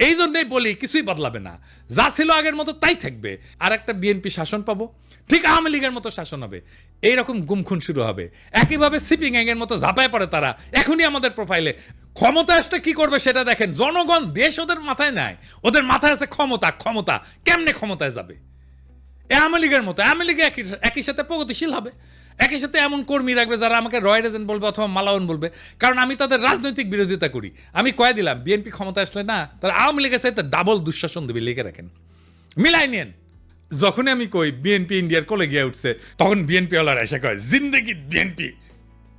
এই জন্যই বলি কিছুই বদলাবে না। যা ছিল আগের মতো তাই থাকবে। আর একটা বিএনপি শাসন পাবো। ঠিক আওয়ামী লীগের মতো শাসন হবে। এইরকম গুমখুন শুরু হবে। একইভাবে সিপিং এর মতো ঝাঁপায় পড়ে তারা। এখনই আমাদের প্রোফাইলে ক্ষমতা আসতে কি করবে সেটা দেখেন। জনগণ দেশ ওদের মাথায় নাই। ওদের মাথায় আছে ক্ষমতা। ক্ষমতা কেমনে ক্ষমতায় যাবে? আওয়ামী লীগের মতো। আওয়ামী লীগ একই একই সাথে প্রগতিশীল হবে। একই সাথে এমন কর্মী রাখবে যারা আমাকে রয় রেজেন্ট বলবে অথবা মালাওন বলবে। কারণ আমি তাদের রাজনৈতিক বিরোধিতা করি। আমি কয়ে দিলাম, বিএনপি ক্ষমতা আসলে না, তারা আওয়ামী লীগের চাইতে ডাবল দুঃশাসন দেবে, লিখে রাখেন। মিলাই নিয়েন। যখনই আমি কই বিএনপি ইন্ডিয়ার কোলে গিয়ে উঠছে, তখন বিএনপি ওয়ালারা এসে কয়, জিন্দগি বিএনপি,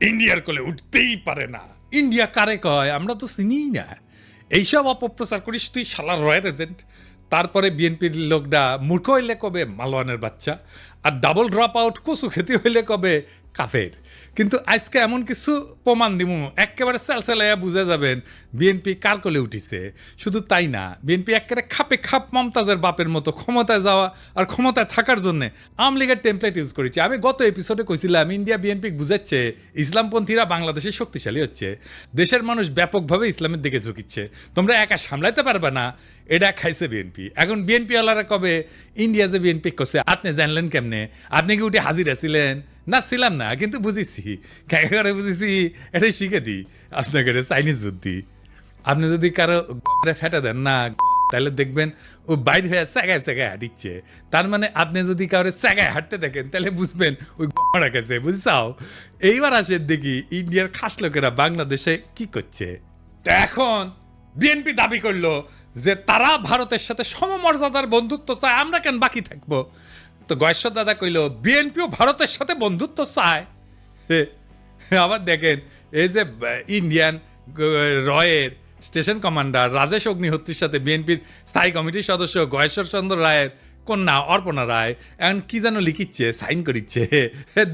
ইন্ডিয়ার কোলে উঠতেই পারে না। ইন্ডিয়া কারে কয়? আমরা তো চিনিই না। এইসব অপপ্রচার করিস তুই, শালার রয়্যাল এজেন্ট। তারপরে বিএনপির লোকটা মূর্খ হইলে কবে মালওয়ানের বাচ্চা? আর ডাবল ড্রপ আউট কচু খেতে হইলে কবে কাফের। কিন্তু আজকে এমন কিছু প্রমাণ দিব একেবারে সেলসেলাইয়া বুঝে যাবেন বিএনপি কার কোলে উঠিছে। শুধু তাই না বিএনপি একেবারে খাপে খাপ মমতাজের বাপের মতো ক্ষমতায় যাওয়া আর ক্ষমতায় থাকার জন্য আওয়ামী লীগের টেমপ্লেট ইউজ করেছি। আমি গত এপিসোডে কইছিলাম ইন্ডিয়া বিএনপি বুঝাচ্ছে ইসলামপন্থীরা বাংলাদেশে শক্তিশালী হচ্ছে। দেশের মানুষ ব্যাপকভাবে ইসলামের দিকে ঝুঁকিচ্ছে। তোমরা একা সামলাইতে পারবে না, এটা খাইছে বিএনপি এখন বিএনপি ওয়ালারা কবে ইন্ডিয়া যে বিএনপি করছে, আপনি জানলেন কেমনে? আপনি কি উঠে হাজির আছিলেন? না, ছিলাম না, কিন্তু বুঝেছি। করে বুঝেছি, এটাই শিখে দিই। আপনাকে চাইনিজ বুদ্ধি আপনি যদি কারও ফেটে দেন, না, তাহলে দেখবেন ও বাইরে হয়ে স্যাগায় স্যাগায় হাঁটিচ্ছে। তার মানে আপনি যদি কারও স্যাগায় হাঁটতে দেখেন, তাহলে বুঝবেন ওই গড়া গেছে, বুঝছাও? এইবার আসেন দেখি ইন্ডিয়ার খাস লোকেরা বাংলাদেশে কি করছে। তো এখন বিএনপি দাবি করল যে তারা ভারতের সাথে সমমর্যাদার বন্ধুত্ব চায়, আমরা কেন বাকি থাকব? তো গয়েশ্বর দাদা কইল, বিএনপিও ভারতের সাথে বন্ধুত্ব চায়? আবার দেখেন, এই যে ইন্ডিয়ান রয়ের স্টেশন কমান্ডার রাজেশ অগ্নিহোত্রীর সাথে বিএনপির স্থায়ী কমিটির সদস্য গয়েশ্বর চন্দ্র রায়ের কন্যা অর্পণা রায়, এখন কি যেন লিখিচ্ছে, সাইন করিচ্ছে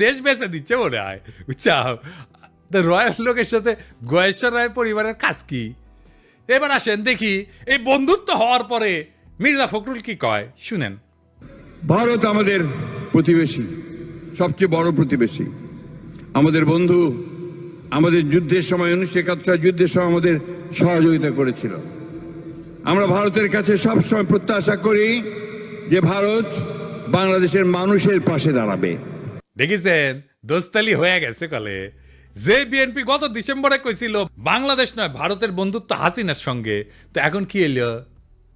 দেশ বেঁচে দিচ্ছে বলে আয় বুঝছাও তো রয়ের লোকের সাথে গয়েশ্বর রায় পরিবারের কাজ কি? এবার আসেন দেখি, এই বন্ধুত্ব হওয়ার পরে মির্জা ফখরুল কি কয়? শুনেন। ভারত আমাদের প্রতিবেশী, সবচেয়ে বড় প্রতিবেশী। আমাদের বন্ধু আমাদের যুদ্ধের সময় উনিশশো একাত্তর যুদ্ধের সময় আমাদের সহযোগিতা করেছিল। আমরা ভারতের কাছে সবসময় প্রত্যাশা করি যে ভারত বাংলাদেশের মানুষের পাশে দাঁড়াবে। দেখেছেন, দোস্তালি হয়ে গেছে কলে। যে বিএনপি গত ডিসেম্বরে কইছিল, বাংলাদেশ নয়, ভারতের বন্ধুত্ব হাসিনার সঙ্গে। তো এখন কি এলো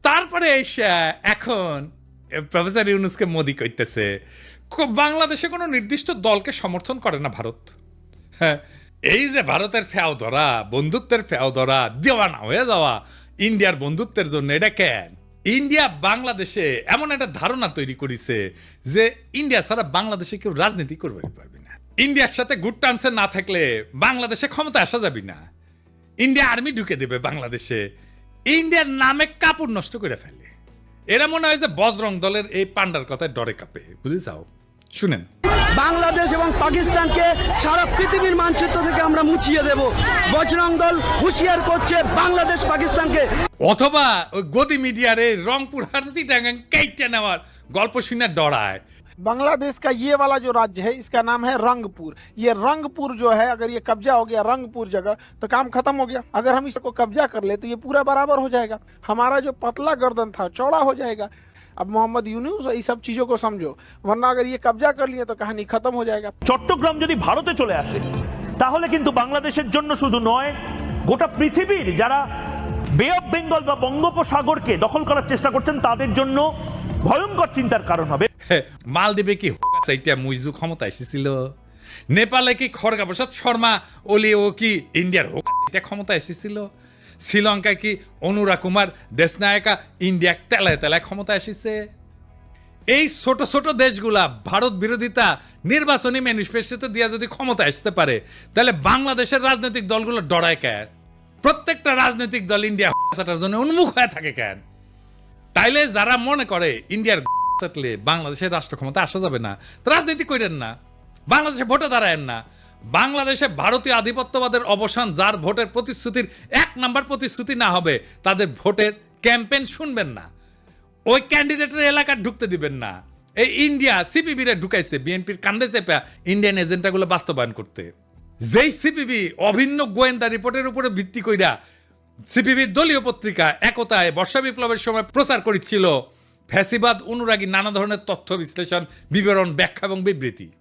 তারপরে এসে এখন প্রফেসর ইউনুসকে মোদি কইতেছে বাংলাদেশে কোনো নির্দিষ্ট দলকে সমর্থন করে না ভারত। হ্যাঁ এই যে ভারতের ফেও ধরা বন্ধুত্বের ফেও ধরা দেওয়ানা হয়ে যাওয়া, ইন্ডিয়ার বন্ধুত্বের জন্য এটা কেন? ইন্ডিয়া বাংলাদেশে এমন একটা ধারণা তৈরি করেছে যে ইন্ডিয়া ছাড়া বাংলাদেশে কেউ রাজনীতি করবে পারবে না। ইন্ডিয়ার সাথে গুড টার্মসে না থাকলে বাংলাদেশে ক্ষমতা আসা যাবে না। ইন্ডিয়া আর্মি ঢুকে দেবে বাংলাদেশে। ইন্ডিয়ার নামে কাপড় নষ্ট করে ফেলে। এরা মনে হয় যে বজরং দলের এই পান্ডার কথায় ডরে কাঁপে বুঝে যাও শুনেন। বাংলাদেশ এবং পাকিস্তানকে সারা পৃথিবীর মানচিত্র থেকে আমরা মুছিয়ে দেব। বজরং দল হুঁশিয়ার করছে বাংলাদেশ পাকিস্তানকে। অথবা ওই গদি মিডিয়ারে রংপুর হারসি ডাঙ্গাং কেটে নেওয়ার গল্প শুনে ডরায়। बांग्लादेश का ये वाला जो राज्य है इसका नाम है रंगपुर ये रंगपुर जो है अगर ये कब्जा हो गया रंगपुर जगह तो काम खत्म हो गया अगर हम इसको कब्जा कर ले तो ये पूरा बराबर हो जाएगा हमारा जो पतला गर्दन था चौड़ा हो जाएगा अब मोहम्मद यूनुस ये सब चीजों को समझो वरना अगर ये कब्जा कर लिए तो कहानी खत्म हो जाएगा চট্টগ্রাম যদি ভারতে চলে আসে তাহলে কিন্তু বাংলাদেশের জন্য শুধু নয় গোটা পৃথিবীর যারা বে অফ বেঙ্গল বা বঙ্গোপসাগরকে দখল করার চেষ্টা করছেন তাদের জন্য ভয়ঙ্কর চিন্তার কারণ হবে। মালদ্বীপে কি সেইটা মুইজু ক্ষমতা এসেছিল নেপালে কি খড়গা প্রসাদ শর্মা ওলি ও কি ইন্ডিয়ার হোক এটা ক্ষমতা এসেছিল শ্রীলঙ্কায় কি অনুরা কুমার দেশনায়কা ইন্ডিয়া তেলায় তেলায় ক্ষমতা এসেছে এই ছোট ছোট দেশগুলা ভারত বিরোধিতা নির্বাচনী ম্যানিফেস্টোতে দিয়া যদি ক্ষমতা আসতে পারে, তাহলে বাংলাদেশের রাজনৈতিক দলগুলো ডরায় কেন? প্রত্যেকটা রাজনৈতিক দল ইন্ডিয়া জন্য উন্মুখ হয়ে থাকে কেন? তাইলে যারা মনে করে ইন্ডিয়ার থাকলে বাংলাদেশের রাষ্ট্র ক্ষমতা আসা যাবে না রাজনীতি করেন না। বাংলাদেশে ভোটে দাঁড়ায়েন না। বাংলাদেশে ভারতীয় আধিপত্যবাদের অবসান, যার ভোটের প্রতিশ্রুতির এক নাম্বার প্রতিশ্রুতি না হবে, তাদের ভোটের ক্যাম্পেইন শুনবেন না। ওই ক্যান্ডিডেটের এলাকা ঢুকতে দিবেন না। এই ইন্ডিয়া সিপিবি রে ঢুকাইছে, বিএনপির কান্দে চেপা ইন্ডিয়ান এজেন্ডাগুলো বাস্তবায়ন করতে। যেই সিপিবি অভিন্ন গোয়েন্দা রিপোর্টের উপরে ভিত্তি কইরা সিপিবির দলীয় পত্রিকা একতায় বর্ষা বিপ্লবের সময় প্রচার করেছিল ফ্যাসিবাদ, অনুরাগী, নানা ধরনের তথ্য বিশ্লেষণ, বিবরণ, ব্যাখ্যা এবং বিবৃতি।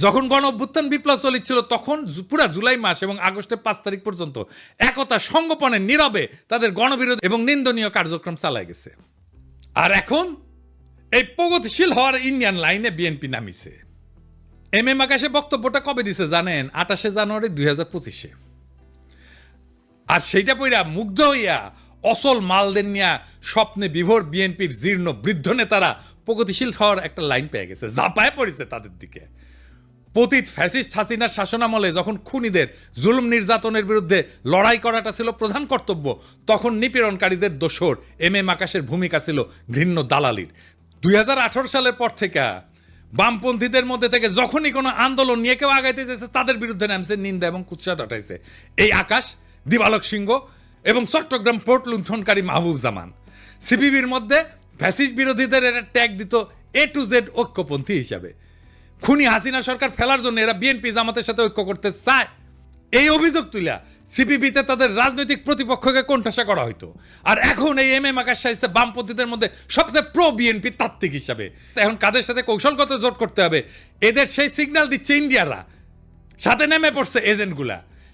যখন গণ অভ্যুত্থান বিপ্লব চলেছিল তখন পুরা জুলাই মাস এবং আগস্টের পাঁচ তারিখ পর্যন্ত একতা সংগোপনে, নীরবে তাদের গণবিরোধ এবং নিন্দনীয় কার্যক্রম চালায় গেছে। আর এখন এই প্রগতিশীল হওয়ার ইন্ডিয়ান লাইনে বিএনপি নামিছে। এম এম আকাশে বক্তব্যটা কবে দিছে জানেন? আঠাশে জানুয়ারি দুই হাজার পঁচিশে। আর সেইটা পইরা মুগ্ধ হইয়া অসল মালদের নিয়া স্বপ্নে বিভোর বিএনপির জীর্ণ বৃদ্ধ নেতারা প্রগতিশীল হওয়ার একটা লাইন পেয়ে গেছে জাপায় পড়েছে তাদের দিকে। পতিত ফ্যাসিস্ট হাসিনার শাসনামলে যখন খুনিদের জুলুম নির্যাতনের বিরুদ্ধে লড়াই করাটা ছিল প্রধান কর্তব্য, তখন নিপীড়নকারীদের দোসর এম এম আকাশের ভূমিকা ছিল ঘৃণ্য দালালির। দুই হাজার আঠারো সালের পর থেকে বামপন্থীদের মধ্যে থেকে যখনই কোনো আন্দোলন নিয়ে কেউ আগাইতে চেয়েছে, তাদের বিরুদ্ধে নামছে নিন্দা এবং কুৎসা দটাইছে। এই আকাশ দিবালক সিংহ এবং চট্টগ্রাম পোর্ট লুণ্ঠনকারী মাহবুব জামান সিপিবির মধ্যে ফ্যাসিস্ট বিরোধীদের এরা ট্যাগ দিত এ টু জেড ঐক্যপন্থী হিসাবে। খুনি হাসিনা সরকার ফেলার জন্য এরা বিএনপি জামাতের সাথে ঐক্য করতে চায়। এই অভিযোগ তুলিয়া সিপিবিতে তাদের রাজনৈতিক প্রতিপক্ষকে কোণঠাসা করা হইতো। আর এখন এই এম এম আকাশ সাহিত্যে বামপন্থীদের মধ্যে সবচেয়ে প্রো বিএনপি তাত্ত্বিক হিসাবে। এখন কাদের সাথে কৌশলগত জোট করতে হবে? এদের সেই সিগন্যাল দিচ্ছে ইন্ডিয়ারা। সাথে নেমে পড়ছে এজেন্টগুলা।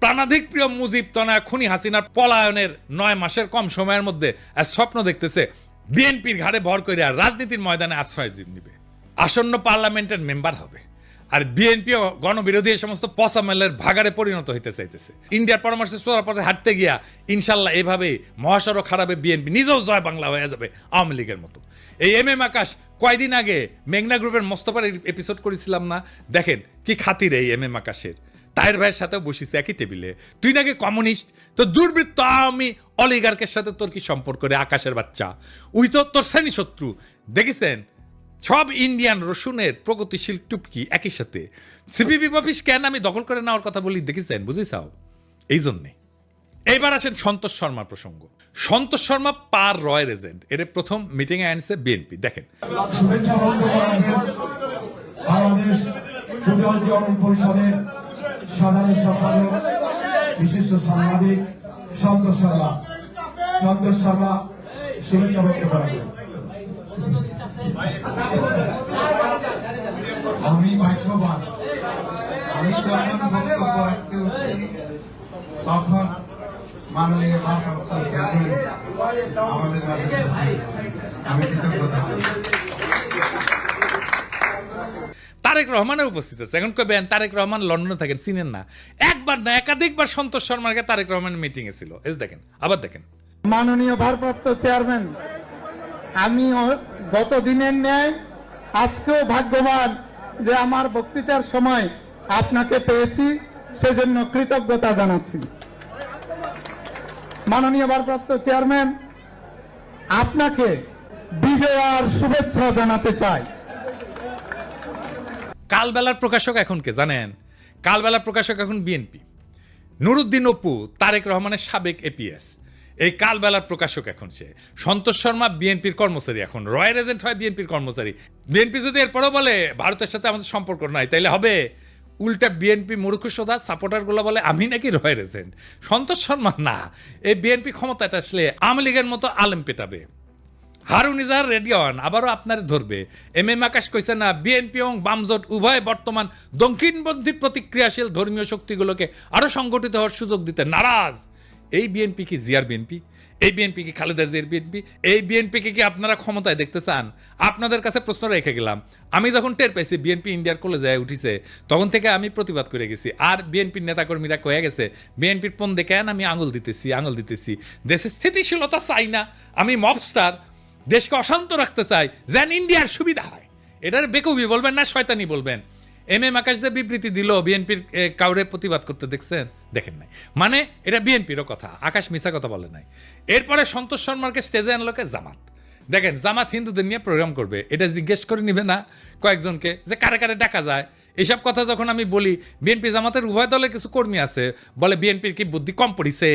প্রাণাধিক প্রিয় মুজিব তনা খুনি হাসিনার পলায়নের নয় মাসের কম সময়ের মধ্যে স্বপ্ন দেখতেছে বিএনপির ঘাড়ে ভর করে রাজনীতির ময়দানে আশ্রয় নিবে। আসন্ন পার্লামেন্টের মেম্বার হবে। আর বিএনপি গণবিরোধী এই সমস্ত পসামেলের ভাগারে পরিণত হইতে চাইতেছে। ইন্ডিয়ার পরামর্শে সোয়ার পথে হাঁটতে গিয়া ইনশাল্লাহ এভাবেই মহাসড়ক খারাপে বিএনপি নিজেও জয় বাংলা হয়ে যাবে আওয়ামী লীগের মতো। এই এম এম আকাশ কয়দিন আগে মেঘনা গ্রুপের মোস্তফার এপিসোড করেছিলাম না? দেখেন কি খাতির এই এম এম আকাশের। তায়ের ভাইয়ের সাথেও বসিস একই টেবিলে। তুই নাকি কমিউনিস্ট? তো দুর্বৃত্ত আমি অলিগার্কের সাথে তোর কি সম্পর্ক রে, আকাশের বাচ্চা? উই তো তোর শ্রেণি শত্রু দেখেছেন? সব ইন্ডিয়ান রসুনের প্রগতিশীল টুপকি একই সাথে। সিপিবি অফিস কেন আমি দখল করে নেওয়ার কথা বলি, দেখেছেন? বুঝেছাও এই জন্যে। এইবার আসেন সন্তোষ শর্মার প্রসঙ্গ। সন্তোষ শর্মা পার রয়ের এজেন্ট এর প্রথম মিটিংয়ে আনছে বিএনপি। দেখেন। বাংলাদেশ সাধারণ সম্পাদক, বিশিষ্ট সাংবাদিক সন্তোষ শর্মা। সন্তোষ শর্মা, শুভেচ্ছা ব্যক্ত করেন। আমি ভাগ্যবান। আমি যখন বক্তব্য রাখতে উঠছি, তখন মাননীয় আমাদের মাঝে উপস্থিত। আমি কৃতজ্ঞতা তারেক রহমানের উপস্থিত আছে। এখন কবেন তারেক রহমান লন্ডনে থাকেন, চিনেন না। একবার না, একাধিকবার সন্তোষ শর্মাকে তারেক রহমানের মিটিং এ ছিল। এই দেখেন, আবার দেখেন। মাননীয় ভারপ্রাপ্ত চেয়ারম্যান, আমি গত দিনের ন্যায় আজকেও ভাগ্যবান যে আমার বক্তৃতার সময় আপনাকে পেয়েছি, সেজন্য কৃতজ্ঞতা জানাচ্ছি। মাননীয় ভারপ্রাপ্ত চেয়ারম্যান, আপনাকে বিজয় আর শুভেচ্ছা জানাতে চাই। কালবেলার প্রকাশক এখন কে জানেন? কালবেলার প্রকাশক এখন বিএনপি। নুরুদ্দিন অপু, তারেক রহমানের সাবেক এপিএস। এই কালবেলার প্রকাশক এখন সে। সন্তোষ শর্মা বিএনপির কর্মচারী এখন। রয়্যাল এজেন্ট হয় বিএনপির কর্মচারী। বিএনপি যদি এরপরও বলে, ভারতের সাথে আমাদের সম্পর্ক নাই, তাইলে হবে? উল্টা বিএনপি মূর্খ সোধা, সাপোর্টারগুলো বলে, আমি নাকি রয়্যাল এজেন্ট সন্তোষ শর্মা না। এই বিএনপি ক্ষমতায় আসলে আওয়ামী লীগের মতো আলেম পেটাবে। হারুন ইজাহার আবারও আপনার ধরবে। এম এম আকাশ কইছে না, বিএনপি এবং বামজোট উভয় বর্তমান দক্ষিণপন্থী প্রতিক্রিয়াশীল ধর্মীয় শক্তিগুলোকে আরও সংগঠিত হওয়ার সুযোগ দিতে নারাজ। এই বিএনপি কি জিয়ার বিএনপি? এই বিএনপি কি খালেদা জিয়ার বিএনপি? এই বিএনপিকে কি আপনারা ক্ষমতায় দেখতে চান? আপনাদের কাছে প্রশ্ন রেখে গেলাম। আমি যখন টের পাইছি বিএনপি ইন্ডিয়ার কলেজে উঠিছে, তখন থেকে আমি প্রতিবাদ করে গেছি। আর বিএনপির নেতাকর্মীরা কয়ে গেছে, বিএনপির পণ দেখেন আমি আঙুল দিতেছি আঙুল দিতেছি? দেশের স্থিতিশীলতা চাই না। আমি মবস্টার দেশকে অশান্ত রাখতে চাই যেন ইন্ডিয়ার সুবিধা হয়। এটার বেকুবি বলবেন না, শয়তানি বলবেন। এম এম আকাশ যে বিবৃতি দিল, বিএনপির কাউরে প্রতিবাদ করতে দেখছেন? দেখেন নাই। মানে এটা বিএনপিরও কথা, আকাশ মিছা কথা বলে নাই। এরপরে সন্তোষ শর্মাকে স্টেজে আনলোকে জামাত। দেখেন, জামাত হিন্দুদের নিয়ে প্রোগ্রাম করবে, এটা জিজ্ঞেস করে নিবে না কয়েকজনকে, যে কারে কারে ডাকা যায়। এইসব কথা যখন আমি বলি, বিএনপি জামাতের উভয় দলের কিছু কর্মী আছে, বলে বিএনপির কি বুদ্ধি কম পড়িছে?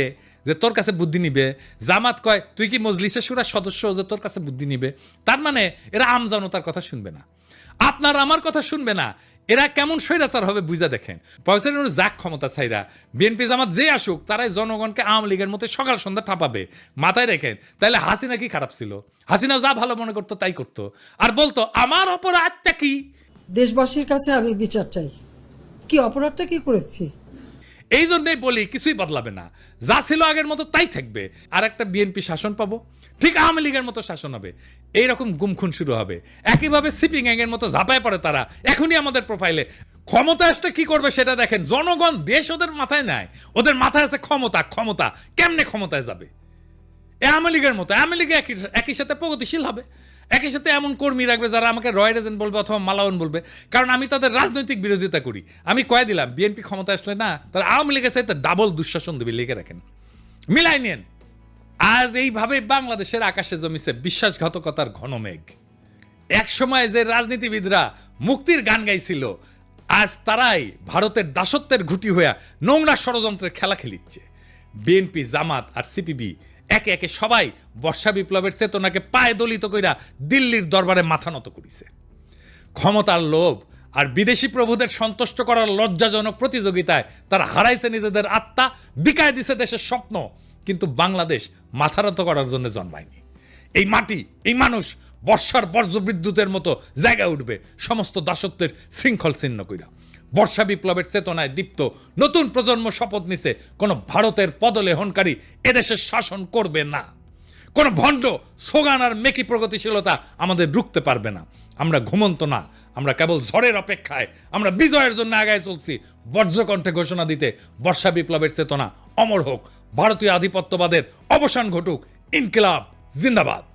যে তোর কাছে বুদ্ধি নিবে। জামাত কয়, তুই কি মজলিসের সুরার সদস্য যে তোর কাছে বুদ্ধি নিবে? তার মানে এরা আম জনতার কথা শুনবে না। আপনার আমার কথা শুনবে না। এরা কেমন স্বৈরাচার হবে বুঝা দেখেন। পয়সার যাক ক্ষমতা ছাইরা। বিএনপি জামাত যে আসুক, তারাই জনগণকে আওয়ামী লীগের মতো সকাল সন্ধ্যা ঠাপাবে। মাথায় রেখেন তাহলে হাসিনা কি খারাপ ছিল? হাসিনা যা ভালো মনে করতো, তাই করতো। আর বলতো, আমার অপরাধটা কি? দেশবাসীর কাছে আমি বিচার চাই। কি অপরাধটা কি করেছি? এই জন্যই বলি, কিছুই বদলাবে না। যা ছিল আগের মতো তাই থাকবে। আর একটা বিএনপি শাসন পাবো, ঠিক আওয়ামী লীগের মতো শাসন হবে। এইরকম গুমখুন শুরু হবে। একইভাবে সিপিং এর মতো ঝাঁপায় পড়ে তারা। এখনই আমাদের প্রোফাইলে ক্ষমতা আসলে কি করবে সেটা দেখেন। জনগণ দেশ ওদের মাথায় নেয়। ওদের মাথায় আছে ক্ষমতা। ক্ষমতা কেমনে ক্ষমতায় যাবে? আওয়ামী লীগের মতো। আওয়ামী লীগ একই সাথে প্রগতিশীল হবে। একই সাথে এমন কর্মী রাখবে যারা আমাকে রয়্যাল এজেন্ট বলবে অথবা মালাউন বলবে। কারণ আমি তাদের রাজনৈতিক বিরোধিতা করি। আমি কয়ে দিলাম, বিএনপি ক্ষমতা আসলে না, তারা আওয়ামী লীগের সাথে ডাবল দুঃশাসন দেবে, লিখে রাখেন। মিলাই নিয়েন। আজ এইভাবে বাংলাদেশের আকাশে জমিছে বিশ্বাসঘাতকতার ঘন মেঘ। এক সময় যে রাজনীতিবিদরা মুক্তির গান গাইছিল, আজ তারাই ভারতের দাসত্বের ঘুটি হইয়া নোংরা ষড়যন্ত্রের খেলা খেলিচ্ছে। বিএনপি, জামাত আর সিপিবি একে একে সবাই বর্ষা বিপ্লবের চেতনাকে পায়ে দলিত কইরা দিল্লির দরবারে মাথা নত করিছে। ক্ষমতার লোভ আর বিদেশি প্রভুদের সন্তুষ্ট করার লজ্জাজনক প্রতিযোগিতায় তারা হারাইছে নিজেদের আত্মা, বিকায় দিছে দেশের স্বপ্ন, কিন্তু বাংলাদেশ মাথারত করার জন্য জন্মায়নি। এই মাটি, এই মানুষ বর্ষার বর্জ্য বিদ্যুতের মতো জায়গায় উঠবে, সমস্ত দাসত্বের শৃঙ্খল ছিন্ন কইরা। বর্ষা বিপ্লবের চেতনায় দীপ্ত। নতুন প্রজন্ম শপথ নিছে, কোন ভারতের পদলেহনকারী এদেশের শাসন করবে না। কোন ভণ্ড সোগান আর মেকি প্রগতিশীলতা আমাদের রুখতে পারবে না। আমরা ঘুমন্ত না, আমরা কেবল ঝড়ের অপেক্ষায়, আমরা বিজয়ের জন্য আগায় চলছি। বজ্রকণ্ঠে ঘোষণা দিতে বর্ষা বিপ্লবের চেতনা অমর হোক, ভারতীয় আধিপত্যবাদের অবসান ঘটুক, ইনকিলাব, জিন্দাবাদ।